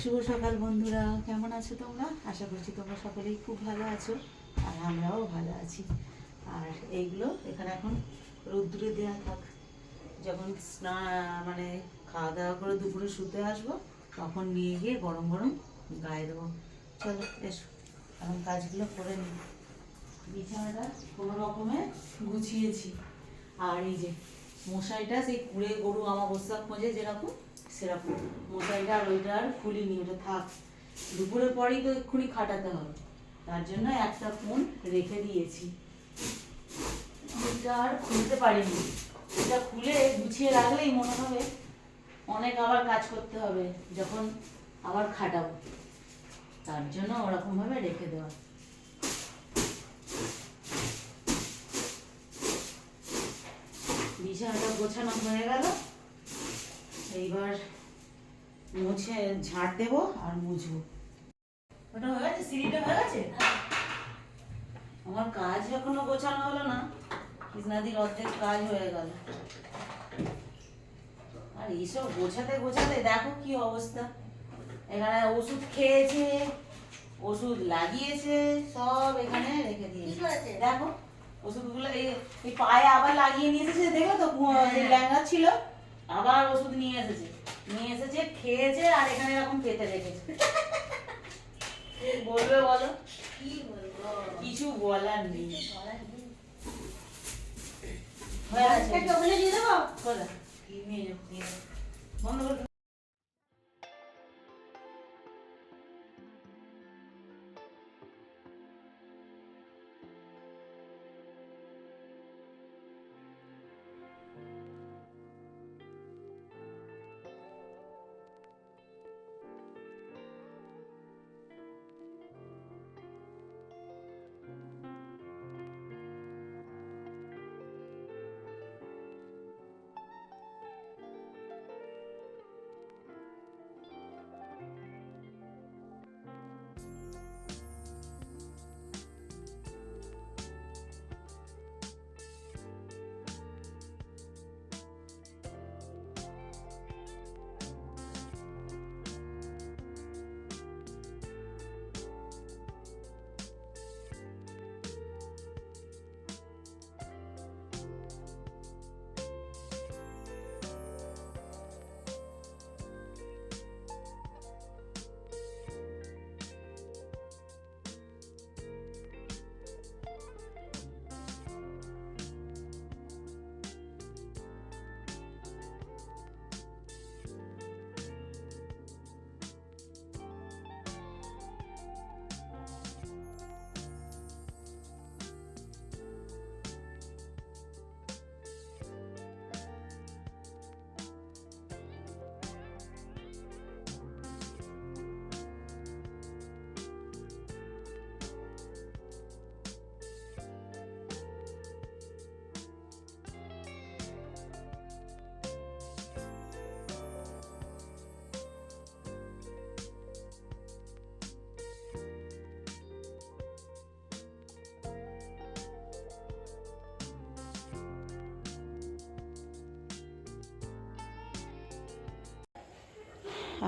শুভ সকাল বন্ধুরা, কেমন আছো তোমরা? আশা করছি তোমরা সকলেই খুব ভালো আছো আর আমরাও ভালো আছি। আর এইগুলো এখানে এখন রোদ্দুরে দেওয়া থাক। যখন স্নান মানে খাওয়া দাওয়া করে দুপুরে শুতে আসব, তখন নিয়ে গিয়ে গরম গরম গায়ে দেবো। চলো, এসো। এখন কাজগুলো করে নিই বিছানাটা কোনো রকমে গুছিয়েছি। আর এই যে মশারিটা সেই কুড়ে গরু আমাবস্যা খোঁজে যেরকম সেরকম। মশারিটা আর ওইটা আর খুলিনি, ওটা থাক। দুপুরের পরেই তো এক্ষুনি খাটাতে হবে। তার জন্য একটা ফোন রেখে দিয়েছি। এটা আর খুলতে পারিনি। এটা খুলে গুছিয়ে রাখলেই মনে হবে অনেক আবার কাজ করতে হবে, যখন আবার খাটাবো। তার জন্য ওরকমভাবে রেখে দেওয়া। বিছানাটা গোছানো হয়ে গেল। এইবার মুছে দেবো আর মুছবো। ওটা হয়ে গেছে? সিঁড়িটা হয়ে গেছে? আমার কাজ এখনও গোছানো হলো না। কৃষ্ণাদির অর্ধেক কাজ হয়ে গেল। আর এইসব গোছাতে গোছাতে দেখো কি অবস্থা। এখানে ওষুধ খেয়েছে ওষুধ লাগিয়েছে সব এখানে রেখে দিয়েছে। দেখো ওষুধগুলো এই পায়ে আবার লাগিয়ে নিয়েছে দেখো তো কু- ল্যাঙ্গা ছিল। আবার ওষুধ নিয়ে এসেছে। নিয়ে এসেছে খেয়েছে আর এখানে এরকম পেতে রেখেছে। বলবে বলো? কিছু বলার নেই। হয়ে আছে দিয়ে দেবো? বলো কি নিয়ে। বন্ধ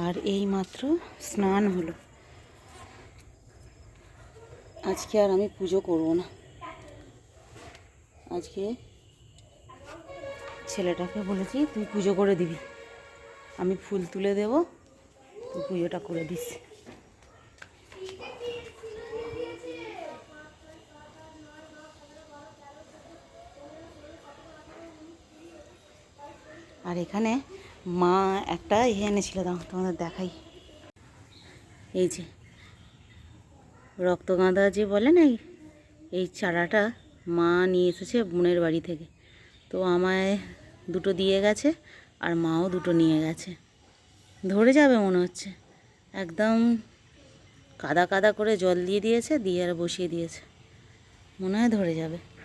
আর এই মাত্র স্নান হলো। আজকে আর আমি পুজো করব না। আজকে ছেলেটাকে বলেছি, তুই পুজো করে দিবি। আমি ফুল তুলে দেব, তুই পুজোটা করে দিস। আর এখানে মা একটা ইয়ে এনেছিল তোমাদের দেখাই। এই যে, রক্তগাঁদা যে বলে না, এই চারাটা মা নিয়ে এসেছে বোনের বাড়ি থেকে। তো আমায় দুটো দিয়ে গেছে আর মাও দুটো নিয়ে গেছে। ধরে যাবে মনে হচ্ছে। একদম কাদা কাদা করে জল দিয়ে দিয়েছে, দিয়ে আর বসিয়ে দিয়েছে। মনে হয় ধরে যাবে।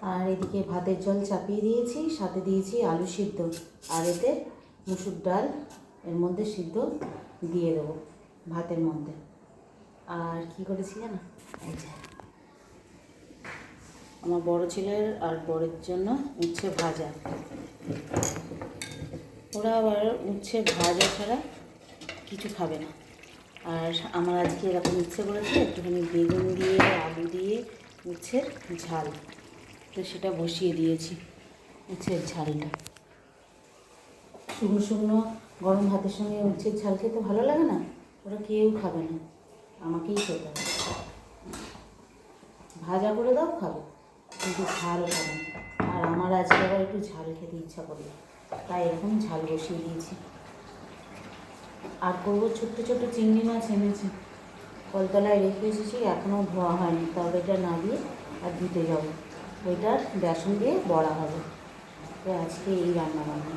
আর এদিকে ভাতের জল চাপিয়ে দিয়েছি, সাথে দিয়েছি আলু সিদ্ধ। আর এতে মুসুর ডাল এর মধ্যে সিদ্ধ দিয়ে দেবো ভাতের মধ্যে। আর কি করেছি জানো? আমার বড় ছেলের আর বড়ের জন্য উচ্ছে ভাজা। ওরা আবার উচ্ছে ভাজা ছাড়া কিছু খাবে না। আর আমার আজকে এরকম ইচ্ছে করেছে, একটুখানি বেগুন দিয়ে, আলু দিয়ে উচ্ছের ঝাল। তো সেটা বসিয়ে দিয়েছি উচ্ছের ঝালটা। শুকনো শুকনো গরম ভাতের সঙ্গে উচ্ছের ঝাল খেতে ভালো লাগে না? ওরা কেউ খাবে না। আমাকেই খেতে হবে। ভাজা করে দাও, খাবে। কিন্তু ঝাল খাবে না। আর আমার আজকে আবার একটু ঝাল খেতে ইচ্ছা করবে তাই এরকম ঝাল বসিয়ে দিয়েছি। আর করব ছোট্ট ছোট্ট চিংড়ি মাছ এনেছি। কলতলায় রেখে এসেছি এখনও ধোয়া হয়নি। তবে এটা না দিয়ে আর দিতে যাব। ওইটার বেসন দিয়ে বড়া হবে। তো আজকে এই রান্না বান্না।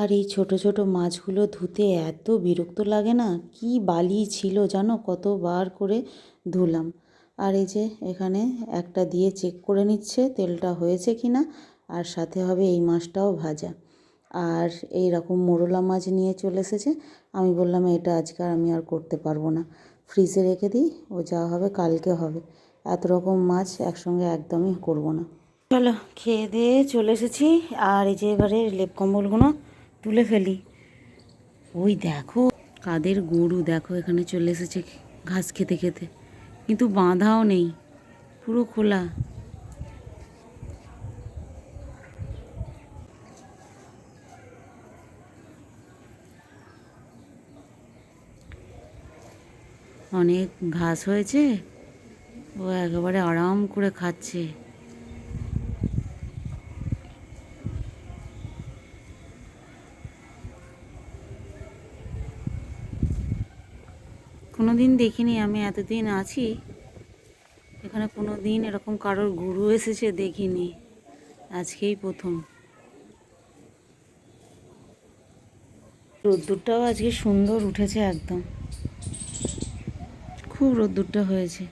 আর এই ছোট ছোট মাছগুলো ধুতে এত বিরক্ত লাগে না, কি বালি ছিল জানো? কতবার করে ধুলাম। আর এই যে এখানে একটা দিয়ে চেক করে নিচ্ছে তেলটা হয়েছে কি না, আর সাথে হবে এই মাছটাও ভাজা। আর এই রকম মোরলা মাছ নিয়ে চলে এসেছে। আমি বললাম, এটা আজকে আমি আর করতে পারব না। ফ্রিজে রেখে দিই, ও যা হবে কালকে হবে। এত রকম মাছ একসঙ্গে একদমই করব না। চলো, খেয়ে দিয়ে চলে এসেছি। আর এই যে এবারে লেপ কম্বলগুলো তুলে ফেলি। ওই দেখো, কাদের গরু দেখো, এখানে চলে এসেছে ঘাস খেতে খেতে। কিন্তু বাঁধাও নেই, পুরো খোলা। অনেক ঘাস হয়েছে। ও একেবারে আরাম করে খাচ্ছে। কোনো দিন দেখিনি আমি, এতদিন আছি। এখানে কোনো দিন এরকম কারোর গুরু এসেছে দেখিনি। আজকেই প্রথম। রোদ্দুরটাও আজকে সুন্দর উঠেছে একদম। খুব রোদ্দুরটা হয়েছে।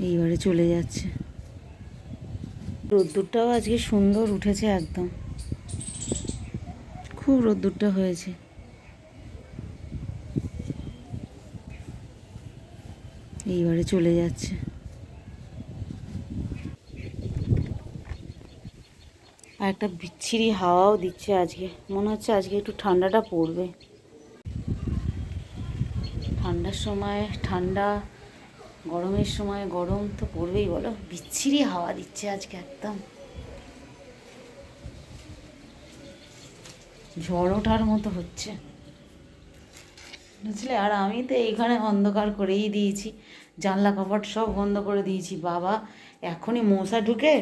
এইবারে চলে যাচ্ছে। রোদ্দুরটাও আজকে সুন্দর উঠেছে একদম। খুব রোদ্দুরটা হয়েছে। এইবারে চলে যাচ্ছে। আর একটা বিচ্ছিরি হাওয়াও দিচ্ছে আজকে। মনে হচ্ছে আজকে একটু ঠান্ডাটা পড়বে। ঠান্ডার সময় ঠান্ডা, গরমের সময় গরম তো পড়বেই বলো। বিচ্ছিরি হাওয়া দিচ্ছে আজকে একদম। ঝড় ওঠার মতো হচ্ছে। বুঝলে? আর আমি তো এইখানে অন্ধকার করেই দিয়েছি। জানলা কপাট সব বন্ধ করে দিয়েছি। বাবা, এখনই মশা ঢুকে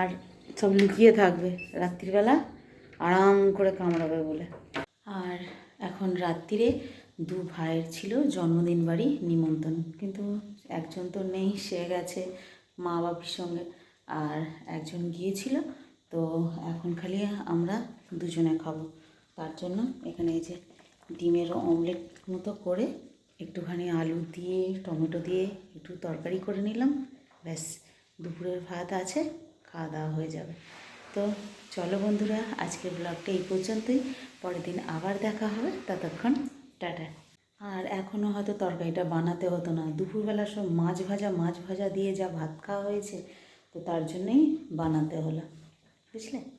আর সব লুকিয়ে থাকবে রাত্রিবেলা। আরাম করে কামড়াবে বলে। আর এখন রাত্রিরে দু ভাইয়ের ছিল জন্মদিন বাড়ি নিমন্ত্রণ। কিন্তু একজন তো নেই, সে গেছে মা বাপির সঙ্গে। আর একজন গিয়েছিল, তো এখন খালি আমরা দুজনে খাব। তার জন্য এখানে এই যে ডিমের অমলেট মতো করে একটুখানি আলু দিয়ে, টমেটো দিয়ে একটু তরকারি করে নিলাম। ব্যাস, দুপুরের ভাত আছে। খাওয়া দাওয়া হয়ে যাবে। তো চলো বন্ধুরা, আজকের ব্লগটা এই পর্যন্তই। পরের দিন আবার দেখা হবে। ততক্ষণ টাটা। আর এখনও হয়তো তরকারিটা বানাতে হতো না। দুপুরবেলা সব মাছ ভাজা মাছ ভাজা দিয়ে যা ভাত খাওয়া হয়েছে, তো তার জন্যই বানাতে হলো। বুঝলে?